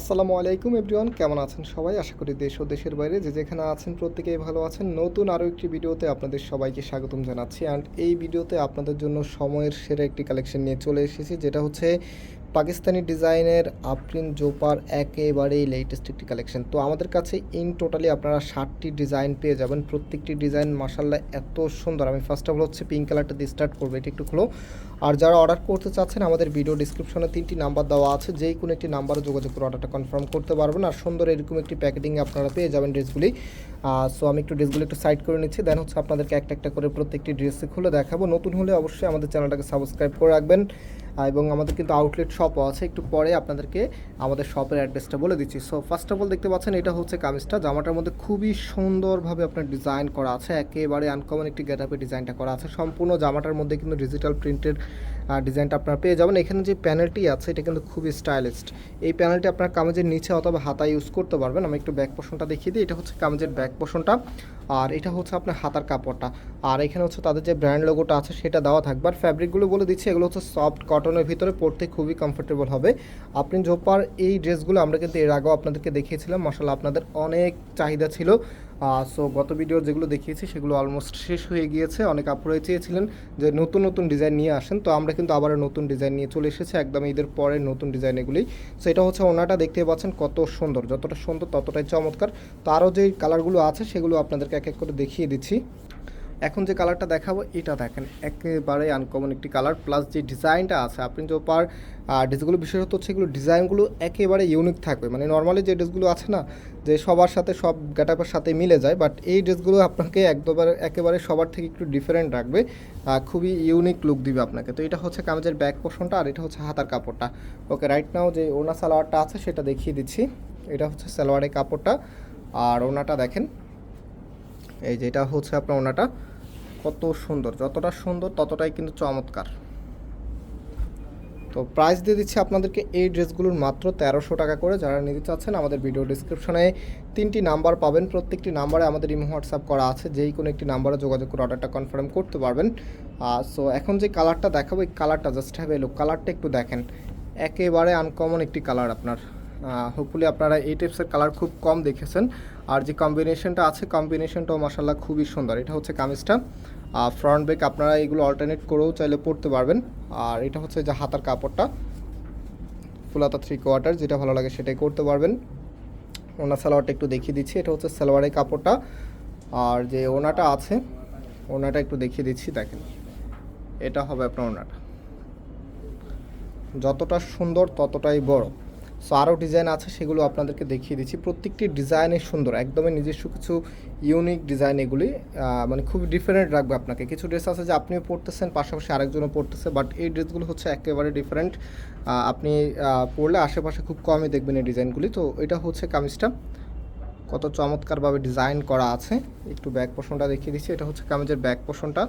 আসসালামু আলাইকুম এভরিওয়ান, কেমন আছেন সবাই? আশা করি দেশ ও দেশের বাইরে যে যেখানে আছেন প্রত্যেকেই ভালো আছেন। নতুন আরও একটি ভিডিওতে আপনাদের সবাইকে স্বাগতম জানাচ্ছি। অ্যান্ড এই ভিডিওতে আপনাদের জন্য সময়ের সেরা একটি কালেকশন নিয়ে চলে এসেছি, যেটা হচ্ছে পাকিস্তানি ডিজাইনের আপ্রিন জোপার একেবারেই লেটেস্ট একটি কালেকশন তো আমাদের কাছে ইন টোটালি আপনারা ষাটটি ডিজাইন পেয়ে যাবেন। প্রত্যেকটি ডিজাইন মাসাল্লাহ এত সুন্দর। আমি ফার্স্ট অফ অল হচ্ছে পিঙ্ক কালারটা দিয়ে স্টার্ট করব, এটা একটু খুলো। আর যারা অর্ডার করতে চাচ্ছেন, আমাদের ভিডিও ডিসক্রিপশনে তিনটি নাম্বার দেওয়া আছে। যেই কোনো একটি নাম্বারে যোগাযোগ করে অর্ডারটা কনফার্ম করতে পারবেন। আর সুন্দর এরকম একটি প্যাকেটিংয়ে আপনারা পেয়ে যাবেন ড্রেসগুলি সো আমি একটু ড্রেসগুলো একটু সাইড করে নিচ্ছি। দেন হচ্ছে আপনাদেরকে একটা একটা করে প্রত্যেকটি ড্রেসে খুলে দেখাবো। নতুন হলে অবশ্যই আমাদের চ্যানেলটাকে সাবস্ক্রাইব করে রাখবেন। এবং আমাদের কিন্তু আউটলেট শপও আছে। একটু পরে আপনাদেরকে আমাদের শপের অ্যাড্রেসটা বলে দিচ্ছি। সো ফার্স্ট অফ অল দেখতে পাচ্ছেন, এটা হচ্ছে কামিজটা। জামাটার মধ্যে খুবই সুন্দরভাবে আপনার ডিজাইন করা আছে। একেবারে আনকমন একটি গেটআপে ডিজাইনটা করা আছে। সম্পূর্ণ জামাটার মধ্যে কিন্তু ডিজিটাল প্রিন্টের ডিজাইনটা আপনারা পেয়ে যাবেন। এখানে যে প্যানেলটি আছে, এটা কিন্তু খুবই স্টাইলিস্ট এই প্যানেলটি আপনার কামিজের নিচে অথবা হাতা ইউজ করতে পারবেন। আমি একটু ব্যাক পোষণটা দেখিয়ে দিই। এটা হচ্ছে কামিজের ব্যাক পোষণটা আর এটা হচ্ছে আপনার হাতার কাপড়টা। আর এখানে হচ্ছে তাদের যে ব্র্যান্ড লোগোটা আছে, সেটা দেওয়া থাকবে। আর ফ্যাব্রিকগুলো বলে দিচ্ছি, এগুলো হচ্ছে সফট কটনের ভিতরে পরতে খুবই কমফোর্টেবল হবে। আপনি জোপার এই ড্রেসগুলো আমরা কিন্তু এর আগেও আপনাদেরকে দেখিয়েছিলাম। মাসাল্লাহ আপনাদের অনেক চাহিদা ছিল। সো গত ভিডিও যেগুলো দেখিয়েছি সেগুলো অলমোস্ট শেষ হয়ে গিয়েছে। অনেক আপুরাই চেয়েছিলেন যে নতুন নতুন ডিজাইন নিয়ে আসেন। তো আমরা কিন্তু আবারও নতুন ডিজাইন নিয়ে চলে এসেছি। একদম ঈদের পরে নতুন ডিজাইন এগুলি সো এটা হচ্ছে ওনাটা, দেখতে পাচ্ছেন কত সুন্দর। যতটা সুন্দর, ততটাই চমৎকার। তো আরও যে কালারগুলো আছে সেগুলো আপনাদেরকে এক এক করে দেখিয়ে দিচ্ছি। এখন যে কালারটা দেখাবো, এটা দেখেন, একেবারে আনকমন একটি কালার প্লাস যে ডিজাইনটা আছে, আপনি যে পার ড্রেসগুলো বিশেষত হচ্ছে এগুলো ডিজাইনগুলো একেবারে ইউনিক থাকবে। মানে নর্মালি যে ড্রেসগুলো আছে না, যে সবার সাথে, সব গেটাপের সাথে মিলে যায় বাট এই ড্রেসগুলো আপনাকে একদম একেবারে সবার থেকে একটু ডিফারেন্ট রাখবে খুবই ইউনিক লুক দিবে আপনাকে। তো এটা হচ্ছে কামেজের ব্যাক পোর্শনটা আর এটা হচ্ছে হাতার কাপড়টা। ওকে রাইট নাও যে ওনা সালোয়ারটা আছে, সেটা দেখিয়ে দিচ্ছি। এটা হচ্ছে সালোয়ারের কাপড়টা, আর ওনাটা দেখেন, এই যেটা হচ্ছে আপনার ওনাটা। কত সুন্দর, যতটা সুন্দর ততটাই কিন্তু চমৎকার। তো প্রাইস দিয়ে দিচ্ছি আপনাদেরকে এই ড্রেসগুলোর মাত্র তেরোশো টাকা করে। যারা নিতে চাচ্ছেন, আমাদের ভিডিও ডিসক্রিপশনে তিনটি নাম্বার পাবেন। প্রত্যেকটি নাম্বারে আমাদের ইমো হোয়াটসঅ্যাপ করা আছে। যেই কোনো একটি নাম্বারে যোগাযোগ করে অর্ডারটা কনফার্ম করতে পারবেন। সো এখন যে কালারটা দেখাবো, এই কালারটা জাস্ট হ্যাভ এলো কালারটা একটু দেখেন। একেবারে আনকমন একটি কালার আপনার। হোপফুলি আপনারা এই টাইপসের কালার খুব কম দেখেছেন। আর যে কম্বিনেশনটা আছে কম্বিনেশনটাও মাসাল্লাহ খুবই সুন্দর। এটা হচ্ছে কামিজটা। আর ফ্রন্ট ব্যাক আপনারা এগুলো অল্টারনেট করেও চাইলে পড়তে পারবেন। আর এটা হচ্ছে যে হাতার কাপড়টা। ফুলাতা থ্রি কোয়ার্টার যেটা ভালো লাগে সেটাই করতে পারবেন। ওনা সালোয়ারটা একটু দেখিয়ে দিচ্ছি। এটা হচ্ছে সালোয়ারের কাপড়টা। আর যে ওনাটা আছে, ওনাটা একটু দেখিয়ে দিচ্ছি, দেখেন। এটা হবে আপনার ওনাটা। যতটা সুন্দর ততটাই বড়। সো আরও ডিজাইন আছে, সেগুলো আপনাদেরকে দেখিয়ে দিচ্ছি। প্রত্যেকটি ডিজাইনে সুন্দর, একদমই নিজস্ব কিছু ইউনিক ডিজাইন এগুলি মানে খুব ডিফারেন্ট রাখবে আপনাকে। কিছু ড্রেস আছে যে আপনিও পড়তেছেন পাশাপাশি আরেকজনও পড়তেছে বাট এই ড্রেসগুলো হচ্ছে একেবারে ডিফারেন্ট আপনি পরলে আশেপাশে খুব কমই দেখবেন এই ডিজাইনগুলি তো এটা হচ্ছে কামিজটা। কত চমৎকারভাবে ডিজাইন করা আছে। একটু ব্যাক পোষণটা দেখিয়ে দিচ্ছি। এটা হচ্ছে কামিজের ব্যাক পোষণটা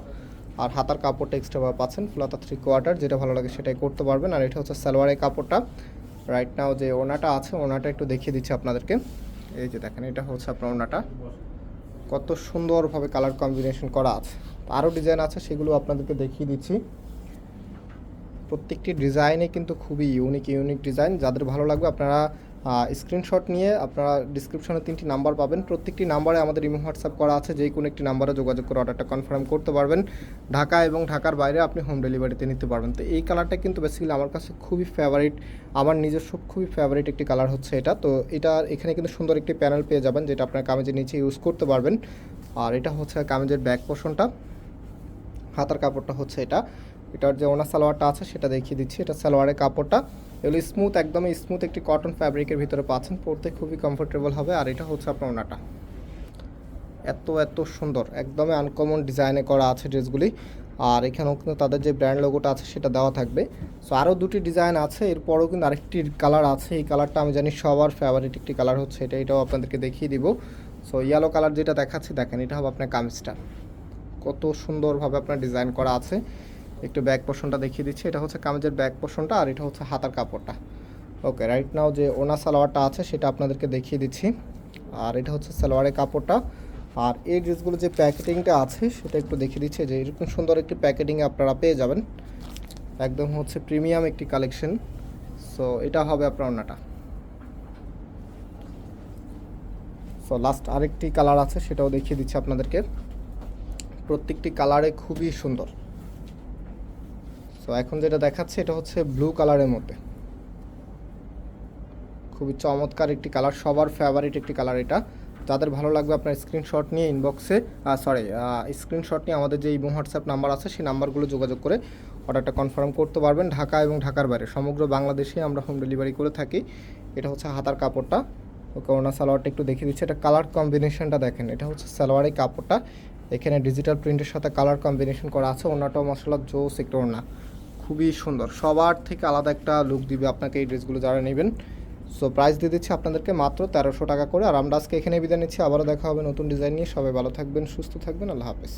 আর হাতার কাপড়টা এক্সট্রাভাবে পাচ্ছেন ফুলাতা থ্রি কোয়ার্টার যেটা ভালো লাগে সেটাই করতে পারবেন। আর এটা হচ্ছে সালোয়ারের কাপড়টা। রাইট নাও যে ওনাটা আছে ওনাটা একটু দেখিয়ে দিচ্ছি আপনাদেরকে। এই যে দেখেন, এটা হচ্ছে আপনার ওনাটা কত সুন্দরভাবে কালার কম্বিনেশন করা আছে। আরও ডিজাইন আছে, সেগুলো আপনাদেরকে দেখিয়ে দিচ্ছি। প্রত্যেকটি ডিজাইনে কিন্তু খুবই ইউনিক ইউনিক ডিজাইন যাদের ভালো লাগবে আপনারা স্ক্রিনশট নিয়ে আপনারা ডিসক্রিপশনে তিনটি নাম্বার পাবেন। প্রত্যেকটি নাম্বারে আমাদের ইমো হোয়াটসঅ্যাপ করা আছে। যে কোনো একটি নাম্বারে যোগাযোগ করে অর্ডারটা কনফার্ম করতে পারবেন। ঢাকা এবং ঢাকার বাইরে আপনি হোম ডেলিভারিতে নিতে পারবেন। তো এই কালারটা কিন্তু বেসিক্যালি আমার কাছে খুবই ফেভারিট আমার নিজস্ব খুবই ফেভারিট একটি কালার হচ্ছে এটা। তো এটা এখানে কিন্তু সুন্দর একটি প্যানেল পেয়ে যাবেন, যেটা আপনার কামেজের নিচে ইউজ করতে পারবেন। আর এটা হচ্ছে কামেজের ব্যাক পোর্শনটা হাতার কাপড়টা হচ্ছে এটা। এটার যে ওনার সালোয়ারটা আছে, সেটা দেখিয়ে দিচ্ছি। এটা সালোয়ারের কাপড়টা। এগুলো স্মুথ একদমই স্মুথ একটি কটন ফ্যাব্রিকের ভিতরে পাচ্ছেন। পরতে খুবই কমফোর্টেবল হবে, আর এটা হচ্ছে আপনার ওনাটা। এত এত সুন্দর, একদমই আনকমন ডিজাইনে করা আছে ড্রেসগুলি। আর এখানেও কিন্তু তাদের যে ব্র্যান্ড লোগোটা আছে, সেটা দেওয়া থাকবে। সো আরও দুটি ডিজাইন আছে, এরপরও কিন্তু আরেকটি কালার আছে। এই কালারটা আমি জানি সবার ফেভারিট একটি কালার হচ্ছে এটা, এটাও আপনাদেরকে দেখিয়ে দিব। সো ইয়েলো কালার যেটা দেখাচ্ছি, দেখেন, এটা হবে আপনার কামিজটা কত সুন্দরভাবে আপনার ডিজাইন করা আছে। একটু ব্যাক পোর্শনটা দেখিয়ে দিচ্ছি। এটা হচ্ছে কামিজের ব্যাক পোর্শনটা আর এটা হচ্ছে হাতার কাপড়টা। ওকে রাইট নাও যে ওনা সালোয়ারটা আছে সেটা আপনাদেরকে দেখিয়ে দিচ্ছি। আর এটা হচ্ছে সালোয়ারের কাপড়টা। আর এই ড্রেসগুলো যে প্যাকেটিংটা আছে সেটা একটু দেখিয়ে দিচ্ছে। যে এরকম সুন্দর একটি প্যাকেটিং আপনারা পেয়ে যাবেন। একদম হচ্ছে প্রিমিয়াম একটি কালেকশন। সো এটা হবে আপনার ওনাটা। সো লাস্ট আরেকটি কালার আছে সেটাও দেখিয়ে দিচ্ছি আপনাদেরকে। প্রত্যেকটি কালারে খুবই সুন্দর। সো এখন যেটা দেখাচ্ছে এটা হচ্ছে ব্লু কালারের মধ্যে। খুবই চমৎকার একটি কালার সবার ফেভারিট একটি কালার এটা। যাদের ভালো লাগবে আপনার স্ক্রিনশট নিয়ে ইনবক্সে সরি স্ক্রিনশট নিয়ে আমাদের যে ইমো, হোয়াটসঅ্যাপ নাম্বার আছে সেই নাম্বারগুলো যোগাযোগ করে অর্ডারটা কনফার্ম করতে পারবেন ঢাকা এবং ঢাকার বাইরে। সমগ্র বাংলাদেশে আমরা হোম ডেলিভারি করে থাকি। এটা হচ্ছে হাতার কাপড়টা। ওকে ওনার সালোয়ারটা একটু দেখিয়ে দিচ্ছি। এটা কালার কম্বিনেশনটা দেখেন, এটা হচ্ছে সালোয়ারের কাপড়টা। এখানে ডিজিটাল প্রিন্টের সাথে কালার কম্বিনেশন করা আছে। ওনাটাও মশলা জোস একটা ওনা খুবই সুন্দর। সবার থেকে আলাদা একটা লুক দিবে আপনাকে এই ড্রেসগুলো যারা নেবেন। সো প্রাইস দিয়ে দিচ্ছি আপনাদেরকে মাত্র তেরোশো টাকা করে। আর আমরা আজকে এখানে বিদায় নিচ্ছি। আবারও দেখা হবে নতুন ডিজাইন নিয়ে। সবাই ভালো থাকবেন, সুস্থ থাকবেন। আল্লাহ হাফেজ।